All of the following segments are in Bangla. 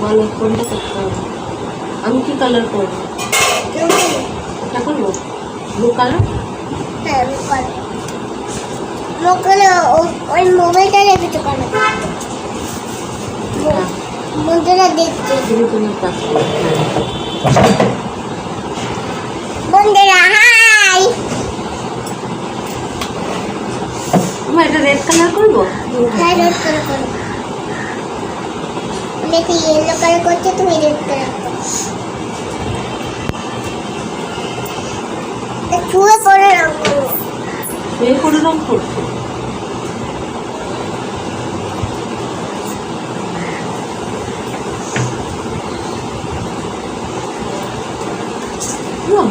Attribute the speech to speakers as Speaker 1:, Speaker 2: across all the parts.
Speaker 1: বলো কোনটা করতে হবে। আমি কি কালার করব এটা করব? ব্লু কালার
Speaker 2: হ্যাঁ করো মোকালে ওই মোবাইলটা রেখেছো কেন বন্ধুরা দেখছে বন্ধুরা হাই
Speaker 1: তোমার এটা রেড কালার করব?
Speaker 2: হ্যাঁ রেড কালার করো দেখি ইয়েলো কালার করছে তুমি রেড কালার ছুঁয়ে করে রঙ করো।
Speaker 1: রং করছ?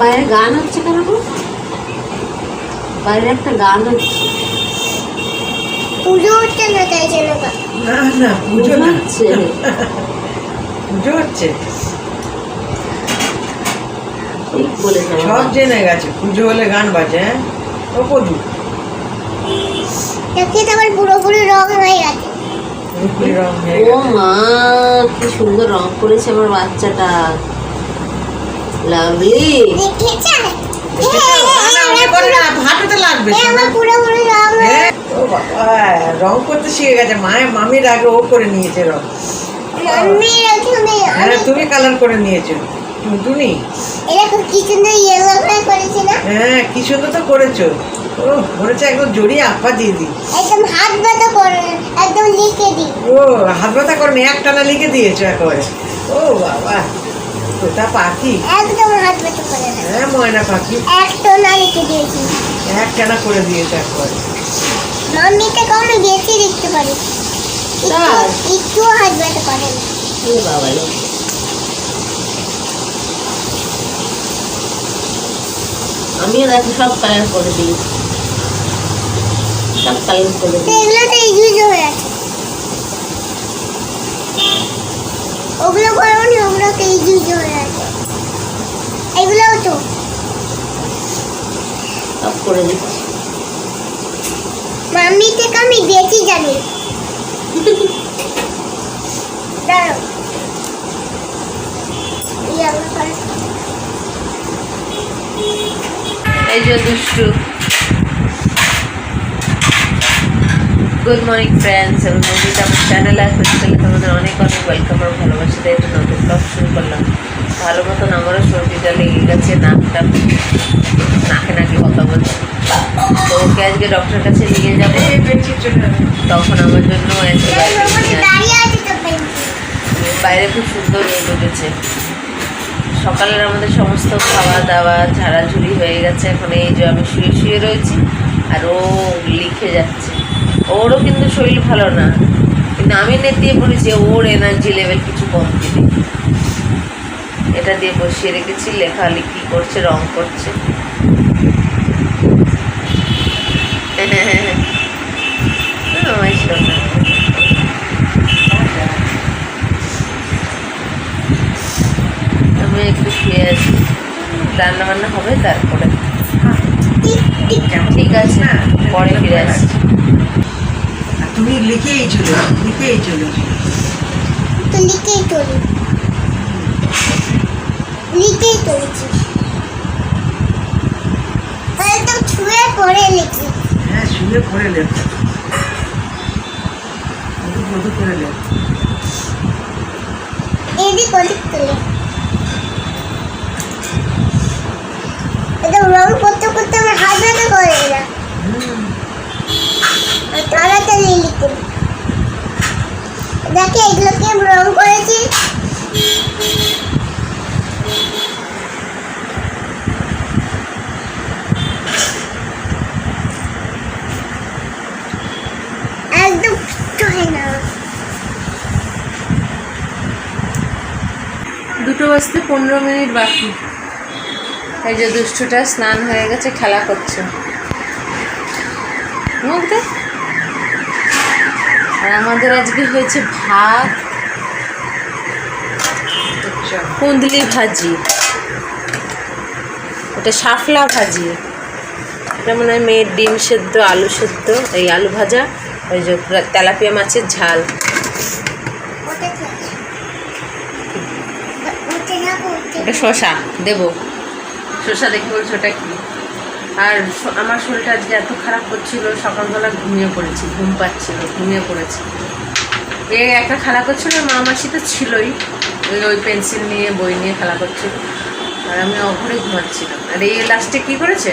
Speaker 1: বাইরে গান হচ্ছে কেন গো? বাইরে একটা গান হচ্ছে।
Speaker 2: পুজো হচ্ছে না তাই জন্য
Speaker 3: না না পুজো
Speaker 1: হচ্ছে
Speaker 3: পুজো হচ্ছে। সব জেনে গেছে পুজো হলে গান বাজে হ্যাঁ? ও
Speaker 2: দেখি আমার পুরোপুরি রং হয়ে গেছে।
Speaker 3: পুরোপুরি রং হয়ে
Speaker 1: ও মা কি সুন্দর রং করেছে আমার বাচ্চাটা। লাভলি
Speaker 2: দেখেছে
Speaker 3: হাঁটুতে লাগবে
Speaker 2: পুরোপুরি রং হয়ে
Speaker 3: হ্যাঁ, রং করতে শিখে গেছে। মায়ের মামির আগে ও করে নিয়েছে রং। হ্যাঁ তুমি কালার করে নিয়েছো। তুমি
Speaker 2: এরকম কি সুন্দর ইয়েলো কালার করেছি না?
Speaker 3: হ্যাঁ কি সুন্দর তো করেছ। ও হচ্ছে একদম জড়িয়ে আপা দিয়ে দিই।
Speaker 2: একদম হাত ব্যথা করে একদম লিখে দিই।
Speaker 3: ও হাত ব্যথা করেনি এক টানা লিখে দিয়েছ একেবারে। ও বাবা তোতা পাখি?
Speaker 2: একদম হাত ব্যথা করে
Speaker 3: হ্যাঁ ময়না পাখি।
Speaker 2: একটা না লিখে দিয়েছি।
Speaker 3: এক টানা করে দিয়েছ একেবারে।
Speaker 2: বেশি পারি। একটু হাত ব্যথা করে
Speaker 1: বাবা আমিও দেখো সব কালার করে দিয়েছি সব কালার করে
Speaker 2: তো
Speaker 1: দিয়েছি
Speaker 2: তো ওগুলো করো নি ওগুলো তো ইউজ হয়ে আছে। এগুলোও তো।
Speaker 1: সব করে দিচ্ছি।
Speaker 2: মাম্মি থেকে আমি জানি। দাঁড়াও। এই
Speaker 1: যে দুষ্টু। গুড মর্নিং ফ্রেন্ডস এবং নদীতে আমার চ্যানেলে আসতে তাহলে তোমাদের অনেক অনেক ওয়েলকাম আর ভালোবাসা দিয়ে একটা নতুন ব্লগ শুরু করলাম। ভালো মতন আমারও সর্দিটা লেগে গেছে নাকটা নাকে নাকে কথা বলছে। ওকে আজকে ডক্টরের কাছে নিয়ে যাব। তখন আমার জন্য বাইরে খুব সুন্দর রোদ উঠেছে। সকালের আমাদের সমস্ত খাওয়া দাওয়া ঝাড়াঝুড়ি হয়ে গেছে। এখন এই যে আমি শুয়ে শুয়ে রয়েছি আর ও লিখে যাচ্ছে। ওরও কিন্তু শরীর ভালো না। কিন্তু আমি নেট দিয়ে পড়েছি ওর এনার্জি লেভেল কিছু কম দিবে এটা দিয়ে বসিয়ে রেখেছি লেখালেখি করছে রং করছে আমার সোনা। আমি একটু শুয়ে আছি রান্না বান্না হবে তারপরে ঠিক আছে পরে ফিরে
Speaker 3: তুমি লিখেই চলে লিখেই চলে।
Speaker 2: তো লিখেই চলি লিখেই চলেছি একদম ছুঁয়ে পড়ে লিখি
Speaker 3: মধু মধু করে
Speaker 2: এদিক ওদিক তুলে। একদম রং করতে করতে আমার হাত ব্যথা করে না তাড়াতাড়ি লিখে দিই। দেখে এগুলোকে রং করেছি একদম কিচ্ছু হয় না
Speaker 1: বাজতে পনেরো মিনিট বাকি। এই যে দুষ্টুটা স্নান হয়ে গেছে, খেলা করছে। আর আমাদের আজকে হয়েছে ভাত কুন্দলি ভাজি। এটা শাফলা ভাজি। এটা মনে হয় মেয়ের ডিম সেদ্ধ, আলু সেদ্ধ, এই আলু ভাজা, ওই যে তেলাপিয়া মাছের ঝাল
Speaker 2: ওটা কি আছে
Speaker 1: ওটা শশা দেব। শশা দেখে বলছি, ওটা কি? আর আমার শরীরটা আজকে এত খারাপ করছিল, সকালবেলা ঘুমিয়ে পড়েছি, ঘুম পাচ্ছিল, ঘুমিয়ে পড়েছি। এ একটা খেলা করছিল মা মাসি তো ছিলই। ওই ওই পেন্সিল নিয়ে, বই নিয়ে খেলা করছিল। আর আমি অঘরে ঘুমাচ্ছিলাম। আর এই লাস্টে কী করেছে?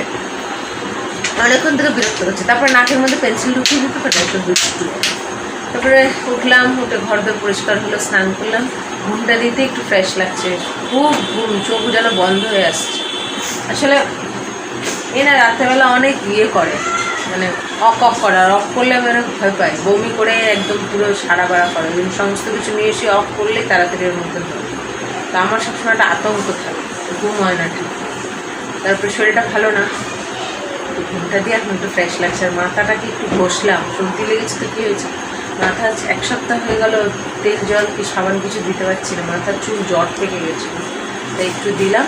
Speaker 1: অনেকক্ষণ থেকে বিরক্ত করছে। তারপরে নাকের মধ্যে পেন্সিল ঢুকিয়ে দিতে পারে, একটু দুষ্টু। তারপরে উঠলাম, উঠে ঘর দর পরিষ্কার হলো, স্নান করলাম। ঘুমটা দিতে একটু ফ্রেশ লাগছে। খুব ঘুম চোখ যেন বন্ধ হয়ে আসছে। আসলে এ না রাত্রেবেলা অনেক ইয়ে করে মানে অক অক করে অফ করলে আমি অনেক ভয় পাই। বমি করে একদম পুরো সারা বাড়া করে। সমস্ত কিছু নিয়ে এসে অফ করলেই তাড়াতাড়ি ওর মধ্যে হয় তো আমার সবসময় একটা আতঙ্ক থাকে ঘুম হয় না ঠিক। তারপরে শরীরটা ভালো না। ঘুমটা দিয়ে এখন একটু ফ্রেশ লাগছে। আর মাথাটাকে একটু বসলাম সর্দি লেগেছে তো কী হয়েছে? মাথা এক সপ্তাহ হয়ে গেল, তেল, জল কি সাবান কিছু দিতে পারছি না, মাথার চুল জ্বর থেকে গেছিল তাই একটু দিলাম।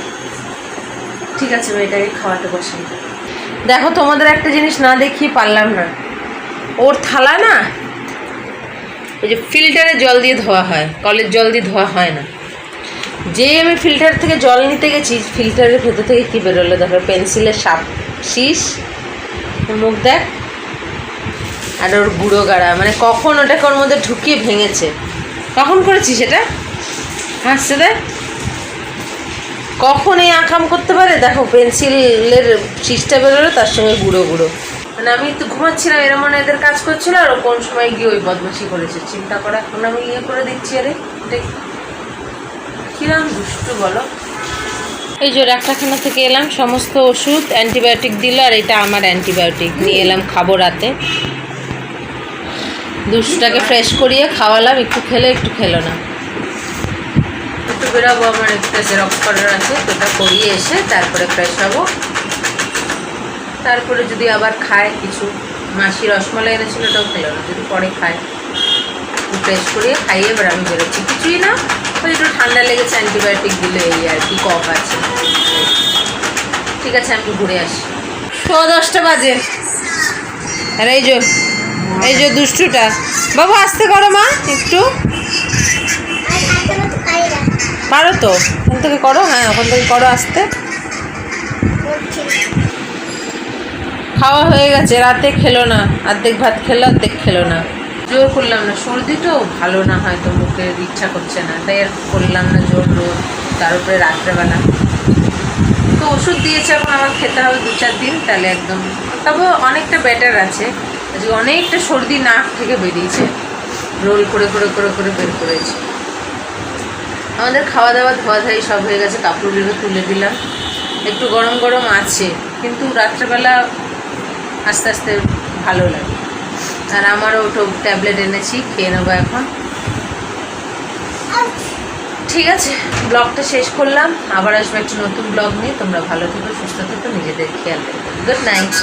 Speaker 1: ঠিক আছে, মেয়েটাকে খাওয়াতে বসে দেখো, তোমাদের একটা জিনিস না দেখিয়ে পারলাম না। ওর থালা না ওই যে ফিল্টারে জল দিয়ে ধোয়া হয়, কলের জল দিয়ে ধোয়া হয় না। যে আমি ফিল্টার থেকে জল নিতে গেছি, ফিল্টারের ভেতর থেকে কী বেরোলো? দেখো, পেন্সিলের সাপ, শীষ, মুখ দেখ। আর ওর বুড়ো গাড়া মানে কখন ওটাকে ওর মধ্যে ঢুকিয়ে ভেঙেছে। কখন করেছিস এটা হাসছে দেখ। কখন এই আকাম করতে পারে? দেখো, পেন্সিলের শীষটা বেরোলো, তার সঙ্গে গুঁড়ো গুঁড়ো মানে আমি তো ঘুমাচ্ছিলাম, এরা মনে এদের কাজ করছিল, আর কোন সময় গিয়ে ওই বদমাশি করেছে? চিন্তা করা, এখন আমি ইয়ে করে দিচ্ছি আরে কিরম দুষ্টু বলো। এই যে ডাক্তারখানা থেকে এলাম, সমস্ত ওষুধ, অ্যান্টিবায়োটিক দিল, আর এটা আমার অ্যান্টিবায়োটিক। নিয়ে এলাম খাব রাতে। দুষ্টটাকে ফ্রেশ করিয়ে খাওয়ালাম একটু খেলে একটু খেলো না। একটু বেরোবো আমার একটু জেরক্স করার আছে ওটা করিয়ে এসে তারপরে ফ্রেশ হব। তারপরে যদি আবার খায় কিছু মাসি রসমালাই এনেছিল ওটাও খেলো না যদি পরে খায়। ফ্রেশ করিয়ে খাইয়ে এবার আমি বেরোচ্ছি। কিছুই না ওই একটু ঠান্ডা লেগেছে অ্যান্টিবায়োটিক দিলে এই আর কি কফ আছে। ঠিক আছে আমি ঘুরে আসি। শো দশটা বাজে। আর এই যে এই যে দুষ্টুটা। বাবু, আসতে করো মা, একটু।
Speaker 2: পারো
Speaker 1: তো? ওখান থেকে করো হ্যাঁ ওখান থেকে করো আসতে। খাওয়া হয়ে গেছে, রাতে খেলো না। অর্ধেক ভাত খেলো, অর্ধেক খেলো না। জোর করলাম না সর্দিটাও ভালো না হয়তো মুখে, ইচ্ছা করছে না। তাই আর করলাম না জোর রোদ তার উপরে রাত্রেবেলা। তো ওষুধ দিয়েছে, এখন আমার খেতে হবে দু চার দিন, তাহলে একদম। তবে অনেকটা বেটার আছে। আজকে অনেকটা সর্দি নাক থেকে বেরিয়েছে। রোল করে করে করে করে বের করেছে। আমাদের খাওয়া দাওয়া ধোয়া ধাই সব হয়ে গেছে, কাপড়গুলো তুলে দিলাম। একটু গরম গরম আছে, কিন্তু রাত্রেবেলা আস্তে আস্তে ভালো লাগে। আর আমারও ওটো ট্যাবলেট এনেছি, খেয়ে নেব এখন। ঠিক আছে, ব্লগটা শেষ করলাম। আবার আসব একটা নতুন ব্লগ নিয়ে। তোমরা ভালো থেকো, সুস্থ থেকো, নিজেদের খেয়াল রেখো। Good night